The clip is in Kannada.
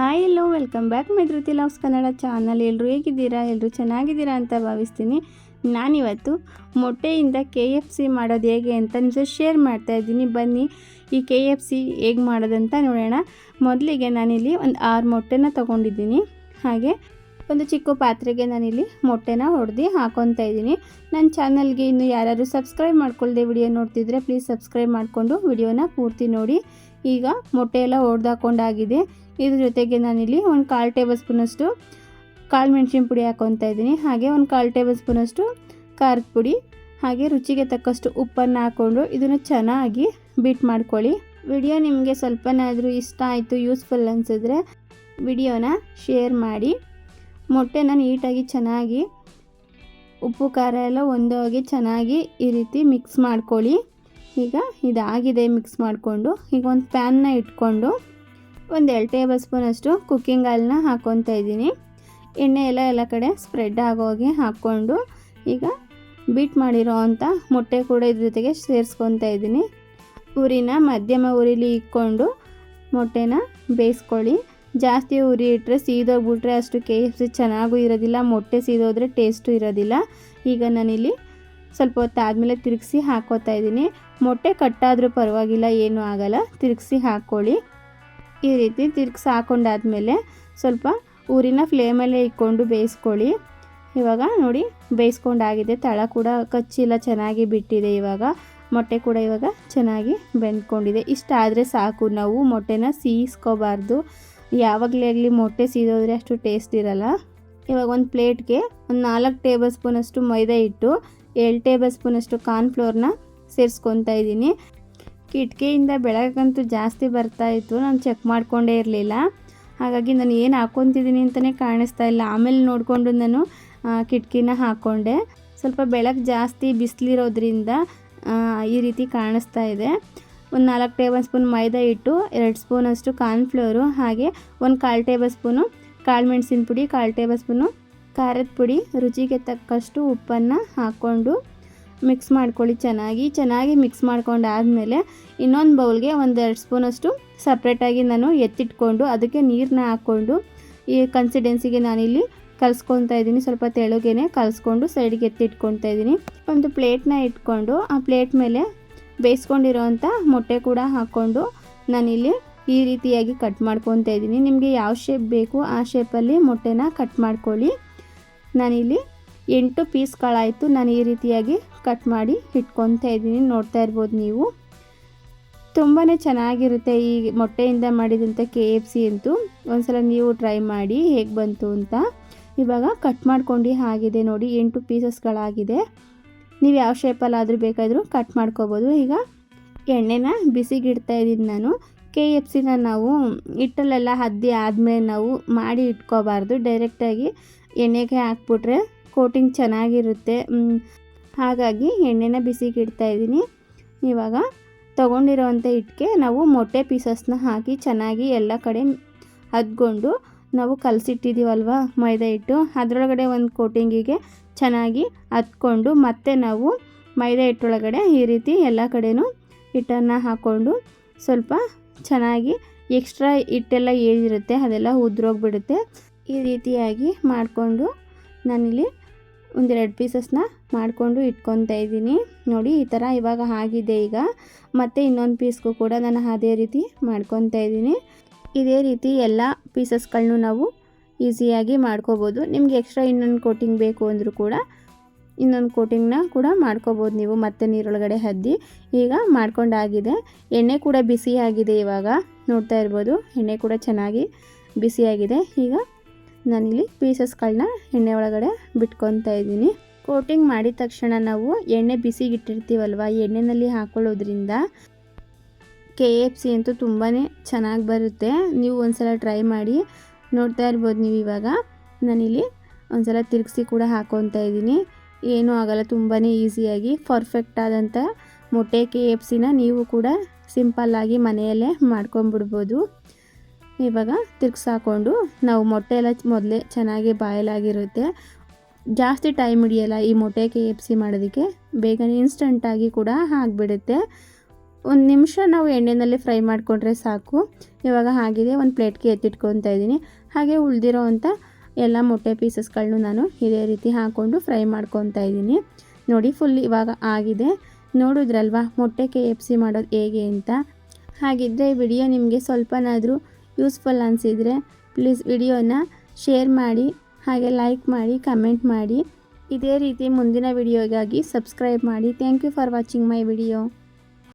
Hi hello welcome back my Dhriti loves Kannada channel. ಎಲ್ಲರೂ ಹೇಗಿದ್ದೀರಾ? ಎಲ್ಲರೂ ಚೆನ್ನಾಗಿದ್ದೀರಾ ಅಂತ ಭಾವಿಸ್ತೀನಿ. ನಾನಿವತ್ತು ಮೊಟ್ಟೆಯಿಂದ ಕೆ ಎಫ್ ಸಿ ಮಾಡೋದು ಹೇಗೆ ಅಂತ ಜೊತೆ ಶೇರ್ ಮಾಡ್ತಾ ಇದ್ದೀನಿ. ಬನ್ನಿ, ಈ ಕೆ ಎಫ್ ಸಿ ಹೇಗೆ ಮಾಡೋದಂತ ನೋಡೋಣ. ಮೊದಲಿಗೆ ನಾನಿಲ್ಲಿ ಒಂದು ಆರು ಮೊಟ್ಟೆನ ತೊಗೊಂಡಿದ್ದೀನಿ. ಹಾಗೆ ಒಂದು ಚಿಕ್ಕ ಪಾತ್ರೆಗೆ ನಾನಿಲ್ಲಿ ಮೊಟ್ಟೆನ ಹೊಡೆದು ಹಾಕೊತಾ ಇದ್ದೀನಿ. ನನ್ನ ಚಾನಲ್ಗೆ ಇನ್ನು ಯಾರಾದರೂ ಸಬ್ಸ್ಕ್ರೈಬ್ ಮಾಡ್ಕೊಳ್ದೆ ವಿಡಿಯೋ ನೋಡ್ತಿದ್ರೆ ಪ್ಲೀಸ್ ಸಬ್ಸ್ಕ್ರೈಬ್ ಮಾಡಿಕೊಂಡು ವಿಡಿಯೋನ ಪೂರ್ತಿ ನೋಡಿ. ಈಗ ಮೊಟ್ಟೆ ಎಲ್ಲ ಹೊಡೆದಾಕೊಂಡಾಗಿದೆ. ಇದ್ರ ಜೊತೆಗೆ ನಾನಿಲ್ಲಿ ಒಂದು ಕಾಲು ಟೇಬಲ್ ಸ್ಪೂನಷ್ಟು ಕಾಳು ಮೆಣಸಿನ ಪುಡಿ ಹಾಕೊತ ಇದ್ದೀನಿ. ಹಾಗೆ ಒಂದು ಕಾಲು ಟೇಬಲ್ ಸ್ಪೂನಷ್ಟು ಖಾರದ ಪುಡಿ. ಹಾಗೆ ರುಚಿಗೆ ತಕ್ಕಷ್ಟು ಉಪ್ಪನ್ನು ಹಾಕ್ಕೊಂಡು ಇದನ್ನು ಚೆನ್ನಾಗಿ ಬೀಟ್ ಮಾಡ್ಕೊಳ್ಳಿ. ವಿಡಿಯೋ ನಿಮಗೆ ಸ್ವಲ್ಪನಾದರೂ ಇಷ್ಟ ಆಯಿತು, ಯೂಸ್ಫುಲ್ ಅನಿಸಿದ್ರೆ ವಿಡಿಯೋನ ಶೇರ್ ಮಾಡಿ. ಮೊಟ್ಟೆನ ನೀಟಾಗಿ ಚೆನ್ನಾಗಿ ಉಪ್ಪು, ಖಾರ ಎಲ್ಲ ಒಂದೋಗಿ ಚೆನ್ನಾಗಿ ಈ ರೀತಿ ಮಿಕ್ಸ್ ಮಾಡ್ಕೊಳ್ಳಿ. ಈಗ ಇದಾಗಿದೆ ಮಿಕ್ಸ್ ಮಾಡಿಕೊಂಡು. ಈಗ ಒಂದು ಪ್ಯಾನ್ನ ಇಟ್ಕೊಂಡು ಒಂದು ಎರಡು ಟೇಬಲ್ ಸ್ಪೂನಷ್ಟು ಕುಕ್ಕಿಂಗ್ ಆಯಿಲ್ನ ಹಾಕ್ಕೊತಾ ಇದ್ದೀನಿ. ಎಣ್ಣೆ ಎಲ್ಲ ಎಲ್ಲ ಕಡೆ ಸ್ಪ್ರೆಡ್ ಆಗೋಗಿ ಹಾಕ್ಕೊಂಡು ಈಗ ಬೀಟ್ ಮಾಡಿರೋ ಅಂಥ ಮೊಟ್ಟೆ ಕೂಡ ಇದ್ರ ಜೊತೆಗೆ ಸೇರಿಸ್ಕೊತಾ ಇದ್ದೀನಿ. ಉರಿನ ಮಧ್ಯಮ ಉರಿಲಿ ಇಕ್ಕೊಂಡು ಮೊಟ್ಟೆನ ಬೇಯಿಸ್ಕೊಳ್ಳಿ. ಜಾಸ್ತಿ ಉರಿ ಇಟ್ಟರೆ ಸೀದೋಗ್ಬಿಟ್ರೆ ಅಷ್ಟು ಕೆ ಎಫ್ ಚೆನ್ನಾಗೂ ಇರೋದಿಲ್ಲ, ಮೊಟ್ಟೆ ಸೀದೋದ್ರೆ ಟೇಸ್ಟು ಇರೋದಿಲ್ಲ. ಈಗ ನಾನಿಲ್ಲಿ ಸ್ವಲ್ಪ ಹೊತ್ತಾದಮೇಲೆ ತಿರುಗಿಸಿ ಹಾಕೋತಾ ಇದ್ದೀನಿ. ಮೊಟ್ಟೆ ಕಟ್ಟಾದರೂ ಪರವಾಗಿಲ್ಲ, ಏನೂ ಆಗಲ್ಲ. ತಿರುಗಿಸಿ ಹಾಕ್ಕೊಳ್ಳಿ. ಈ ರೀತಿ ತಿರುಗಿಸಿ ಹಾಕೊಂಡಾದ್ಮೇಲೆ ಸ್ವಲ್ಪ ಊರಿನ ಫ್ಲೇಮಲ್ಲೇ ಇಟ್ಕೊಂಡು ಬೇಯಿಸ್ಕೊಳ್ಳಿ. ಇವಾಗ ನೋಡಿ, ಬೇಯಿಸ್ಕೊಂಡಾಗಿದೆ. ತಳ ಕೂಡ ಕಚ್ಚಿಲ್ಲ, ಚೆನ್ನಾಗಿ ಬಿಟ್ಟಿದೆ ಇವಾಗ. ಮೊಟ್ಟೆ ಕೂಡ ಇವಾಗ ಚೆನ್ನಾಗಿ ಬೆಂದ್ಕೊಂಡಿದೆ. ಇಷ್ಟ ಆದರೆ ಸಾಕು. ನಾವು ಮೊಟ್ಟೆನ ಸೀಸ್ಕೋಬಾರ್ದು. ಯಾವಾಗಲೇ ಆಗಲಿ ಮೊಟ್ಟೆ ಸೀದೋದ್ರೆ ಅಷ್ಟು ಟೇಸ್ಟ್ ಇರಲ್ಲ. ಇವಾಗ ಒಂದು ಪ್ಲೇಟ್ಗೆ ಒಂದು ನಾಲ್ಕು ಟೇಬಲ್ ಸ್ಪೂನಷ್ಟು ಮೈದಾ ಹಿಟ್ಟು, ಏಳು ಟೇಬಲ್ ಸ್ಪೂನಷ್ಟು ಕಾರ್ನ್ಫ್ಲೋರ್ನ ಸೇರಿಸ್ಕೊತಾ ಇದ್ದೀನಿ. ಕಿಟಕಿಯಿಂದ ಬೆಳಗಂತೂ ಜಾಸ್ತಿ ಬರ್ತಾ ಇತ್ತು, ನಾನು ಚೆಕ್ ಮಾಡಿಕೊಂಡೇ ಇರಲಿಲ್ಲ. ಹಾಗಾಗಿ ನಾನು ಏನು ಹಾಕ್ಕೊತಿದ್ದೀನಿ ಅಂತಲೇ ಕಾಣಿಸ್ತಾ ಇಲ್ಲ. ಆಮೇಲೆ ನೋಡಿಕೊಂಡು ನಾನು ಕಿಟಕಿನ ಹಾಕ್ಕೊಂಡೆ ಸ್ವಲ್ಪ ಬೆಳಕು ಜಾಸ್ತಿ ಬಿಸಿಲಿರೋದ್ರಿಂದ ಈ ರೀತಿ ಕಾಣಿಸ್ತಾ ಇದೆ. ಒಂದು ನಾಲ್ಕು ಟೇಬಲ್ ಸ್ಪೂನ್ ಮೈದಾ ಹಿಟ್ಟು, ಎರಡು ಸ್ಪೂನಷ್ಟು ಕಾರ್ನ್ಫ್ಲೋರು ಹಾಗೆ ಒಂದು ಕಾಲು ಟೇಬಲ್ ಸ್ಪೂನು ಕಾಳು ಮೆಣಸಿನ ಪುಡಿ ಕಾಲು ಟೇಬಲ್ ಸ್ಪೂನು ಖಾರದ ಪುಡಿ, ರುಚಿಗೆ ತಕ್ಕಷ್ಟು ಉಪ್ಪನ್ನು ಹಾಕ್ಕೊಂಡು ಮಿಕ್ಸ್ ಮಾಡ್ಕೊಳ್ಳಿ ಚೆನ್ನಾಗಿ ಚೆನ್ನಾಗಿ ಮಿಕ್ಸ್ ಮಾಡ್ಕೊಂಡಾದಮೇಲೆ ಇನ್ನೊಂದು ಬೌಲ್ಗೆ ಒಂದೆರಡು ಸ್ಪೂನಷ್ಟು ಸಪ್ರೇಟಾಗಿ ನಾನು ಎತ್ತಿಟ್ಕೊಂಡು ಅದಕ್ಕೆ ನೀರನ್ನ ಹಾಕ್ಕೊಂಡು ಈ ಕನ್ಸಿಡೆನ್ಸಿಗೆ ನಾನಿಲ್ಲಿ ಕಲಿಸ್ಕೊತಾ ಇದ್ದೀನಿ. ಸ್ವಲ್ಪ ತೆಳುಗೆನೆ ಕಲಿಸ್ಕೊಂಡು ಸೈಡಿಗೆ ಎತ್ತಿಟ್ಕೊತಾ ಇದ್ದೀನಿ. ಒಂದು ಪ್ಲೇಟ್ನ ಇಟ್ಕೊಂಡು ಆ ಪ್ಲೇಟ್ ಮೇಲೆ ಬೇಯಿಸ್ಕೊಂಡಿರೋವಂಥ ಮೊಟ್ಟೆ ಕೂಡ ಹಾಕ್ಕೊಂಡು ನಾನಿಲ್ಲಿ ಈ ರೀತಿಯಾಗಿ ಕಟ್ ಮಾಡ್ಕೊತಾ ಇದ್ದೀನಿ. ನಿಮಗೆ ಯಾವ ಶೇಪ್ ಬೇಕು ಆ ಶೇಪಲ್ಲಿ ಮೊಟ್ಟೆನ ಕಟ್ ಮಾಡ್ಕೊಳ್ಳಿ. ನಾನಿಲ್ಲಿ ಎಂಟು ಪೀಸ್ಗಳಾಯಿತು. ನಾನು ಈ ರೀತಿಯಾಗಿ ಕಟ್ ಮಾಡಿ ಇಟ್ಕೊತಾ ಇದ್ದೀನಿ. ನೋಡ್ತಾ ಇರ್ಬೋದು ನೀವು. ತುಂಬಾ ಚೆನ್ನಾಗಿರುತ್ತೆ ಈ ಮೊಟ್ಟೆಯಿಂದ ಮಾಡಿದಂಥ ಕೆ ಎಫ್ ಸಿ ಅಂತೂ. ಒಂದ್ಸಲ ನೀವು ಟ್ರೈ ಮಾಡಿ ಹೇಗೆ ಬಂತು ಅಂತ. ಇವಾಗ ಕಟ್ ಮಾಡ್ಕೊಂಡು ಆಗಿದೆ ನೋಡಿ, ಎಂಟು ಪೀಸಸ್ಗಳಾಗಿದೆ. ನೀವು ಯಾವ ಶೇಪಲ್ಲಾದರೂ ಬೇಕಾದರೂ ಕಟ್ ಮಾಡ್ಕೋಬೋದು. ಈಗ ಎಣ್ಣೆನ ಬಿಸಿಗಿಡ್ತಾ ಇದ್ದೀನಿ ನಾನು. ಕೆ ಎಫ್ ಸಿನ ನಾವು ಹಿಟ್ಟಲ್ಲೆಲ್ಲ ಹದ್ದಿ ಆದಮೇಲೆ ನಾವು ಮಾಡಿ ಇಟ್ಕೋಬಾರ್ದು. ಡೈರೆಕ್ಟಾಗಿ ಎಣ್ಣೆಗೆ ಹಾಕ್ಬಿಟ್ರೆ ಕೋಟಿಂಗ್ ಚೆನ್ನಾಗಿರುತ್ತೆ. ಹಾಗಾಗಿ ಎಣ್ಣೆನ ಬಿಸಿಗೆ ಇಡ್ತಾ ಇದ್ದೀನಿ. ಇವಾಗ ತೊಗೊಂಡಿರೋವಂಥ ಹಿಟ್ಟಿಗೆ ನಾವು ಮೊಟ್ಟೆ ಪೀಸಸ್ನ ಹಾಕಿ ಚೆನ್ನಾಗಿ ಎಲ್ಲ ಕಡೆ ಹದ್ಕೊಂಡು ನಾವು ಕಲಸಿಟ್ಟಿದ್ದೀವಲ್ವ ಮೈದಾ ಹಿಟ್ಟು? ಅದರೊಳಗಡೆ ಒಂದು ಕೋಟಿಂಗಿಗೆ ಚೆನ್ನಾಗಿ ಹತ್ಕೊಂಡು ಮತ್ತೆ ನಾವು ಮೈದಾ ಹಿಟ್ಟೊಳಗಡೆ ಈ ರೀತಿ ಎಲ್ಲ ಕಡೆನೂ ಹಿಟ್ಟನ್ನು ಹಾಕ್ಕೊಂಡು ಸ್ವಲ್ಪ ಚೆನ್ನಾಗಿ ಎಕ್ಸ್ಟ್ರಾ ಹಿಟ್ಟೆಲ್ಲ ಏನಿರುತ್ತೆ ಅದೆಲ್ಲ ಉದ್ರೋಗ್ಬಿಡುತ್ತೆ. ಈ ರೀತಿಯಾಗಿ ಮಾಡಿಕೊಂಡು ನಾನಿಲ್ಲಿ ಒಂದೆರಡು ಪೀಸಸ್ನ ಮಾಡಿಕೊಂಡು ಇಟ್ಕೊತಾ ಇದ್ದೀನಿ. ನೋಡಿ, ಈ ಥರ ಇವಾಗ ಆಗಿದೆ ಈಗ. ಮತ್ತು ಇನ್ನೊಂದು ಪೀಸ್ಗೂ ಕೂಡ ನಾನು ಅದೇ ರೀತಿ ಮಾಡ್ಕೊತಾ ಇದ್ದೀನಿ. ಇದೇ ರೀತಿ ಎಲ್ಲ ಪೀಸಸ್ಗಳನ್ನೂ ನಾವು ಈಸಿಯಾಗಿ ಮಾಡ್ಕೋಬೋದು. ನಿಮಗೆ ಎಕ್ಸ್ಟ್ರಾ ಇನ್ನೊಂದು ಕೋಟಿಂಗ್ ಬೇಕು ಅಂದರೂ ಕೂಡ ಇನ್ನೊಂದು ಕೋಟಿಂಗ್ನ ಕೂಡ ಮಾಡ್ಕೋಬೋದು ನೀವು. ಮತ್ತೆ ನೀರೊಳಗಡೆ ಹದ್ದಿ ಈಗ ಮಾಡ್ಕೊಂಡಾಗಿದೆ. ಎಣ್ಣೆ ಕೂಡ ಬಿಸಿಯಾಗಿದೆ ಇವಾಗ. ನೋಡ್ತಾ ಇರ್ಬೋದು, ಎಣ್ಣೆ ಕೂಡ ಚೆನ್ನಾಗಿ ಬಿಸಿಯಾಗಿದೆ. ಈಗ ನಾನಿಲ್ಲಿ ಪೀಸಸ್ಗಳನ್ನ ಎಣ್ಣೆ ಒಳಗಡೆ ಬಿಟ್ಕೊತಾ ಇದ್ದೀನಿ. ಕೋಟಿಂಗ್ ಮಾಡಿದ ತಕ್ಷಣ ನಾವು ಎಣ್ಣೆ ಬಿಸಿಗಿಟ್ಟಿರ್ತೀವಲ್ವ? ಎಣ್ಣೆಯಲ್ಲಿ ಹಾಕೊಳ್ಳೋದ್ರಿಂದ ಕೆ ಎಫ್ ಸಿ ಅಂತೂ ತುಂಬಾ ಚೆನ್ನಾಗಿ ಬರುತ್ತೆ. ನೀವು ಒಂದ್ಸಲ ಟ್ರೈ ಮಾಡಿ ನೋಡ್ತಾ ಇರ್ಬೋದು ನೀವು ಇವಾಗ. ನಾನಿಲ್ಲಿ ಒಂದ್ಸಲ ತಿರುಗಿಸಿ ಕೂಡ ಹಾಕೊತಾ ಇದ್ದೀನಿ. ಏನೂ ಆಗಲ್ಲ ತುಂಬಾ ಈಸಿಯಾಗಿ ಪರ್ಫೆಕ್ಟ್ ಆದಂಥ ಮೊಟ್ಟೆ ಕೆ ಎಫ್ ಸಿನ ನೀವು ಕೂಡ ಸಿಂಪಲ್ಲಾಗಿ ಮನೆಯಲ್ಲೇ ಮಾಡ್ಕೊಂಬಿಡ್ಬೋದು. ಇವಾಗ ತಿರ್ಗಿಸಾಕೊಂಡು ನಾವು ಮೊಟ್ಟೆ ಎಲ್ಲ ಮೊದಲೇ ಚೆನ್ನಾಗಿ ಬಾಯಲಾಗಿರುತ್ತೆ. ಜಾಸ್ತಿ ಟೈಮ್ ಹಿಡಿಯಲ್ಲ ಈ ಮೊಟ್ಟೆ ಕೆ ಎಫ್ ಸಿ ಮಾಡೋದಕ್ಕೆ. ಬೇಗನೆ ಇನ್ಸ್ಟಂಟಾಗಿ ಕೂಡ ಆಗಿಬಿಡುತ್ತೆ. ಒಂದು ನಿಮಿಷ ನಾವು ಎಣ್ಣೆಯಲ್ಲಿ ಫ್ರೈ ಮಾಡಿಕೊಂಡ್ರೆ ಸಾಕು. ಇವಾಗ ಆಗಿದೆ ಒಂದು ಪ್ಲೇಟ್ಗೆ ಎತ್ತಿಟ್ಕೊತಾ ಇದ್ದೀನಿ. ಹಾಗೆ ಉಳಿದಿರೋ ಅಂಥ ಎಲ್ಲ ಮೊಟ್ಟೆ ಪೀಸಸ್ಗಳನ್ನೂ ನಾನು ಇದೇ ರೀತಿ ಹಾಕ್ಕೊಂಡು ಫ್ರೈ ಮಾಡ್ಕೊತಾ ಇದ್ದೀನಿ. ನೋಡಿ ಫುಲ್ ಇವಾಗ ಆಗಿದೆ. ನೋಡಿದ್ರಲ್ವಾ ಮೊಟ್ಟೆ ಕೆ ಎಫ್ ಸಿ ಮಾಡೋದು ಹೇಗೆ ಅಂತ? ಹಾಗಿದ್ದರೆ ವಿಡಿಯೋ ನಿಮಗೆ ಸ್ವಲ್ಪನಾದರೂ ಯೂಸ್ಫುಲ್ ಅನಿಸಿದರೆ ಪ್ಲೀಸ್ ವಿಡಿಯೋನ ಶೇರ್ ಮಾಡಿ, ಹಾಗೆ ಲೈಕ್ ಮಾಡಿ, ಕಮೆಂಟ್ ಮಾಡಿ. ಇದೇ ರೀತಿ ಮುಂದಿನ ವಿಡಿಯೋಗಾಗಿ ಸಬ್ಸ್ಕ್ರೈಬ್ ಮಾಡಿ. Thank you for watching my video.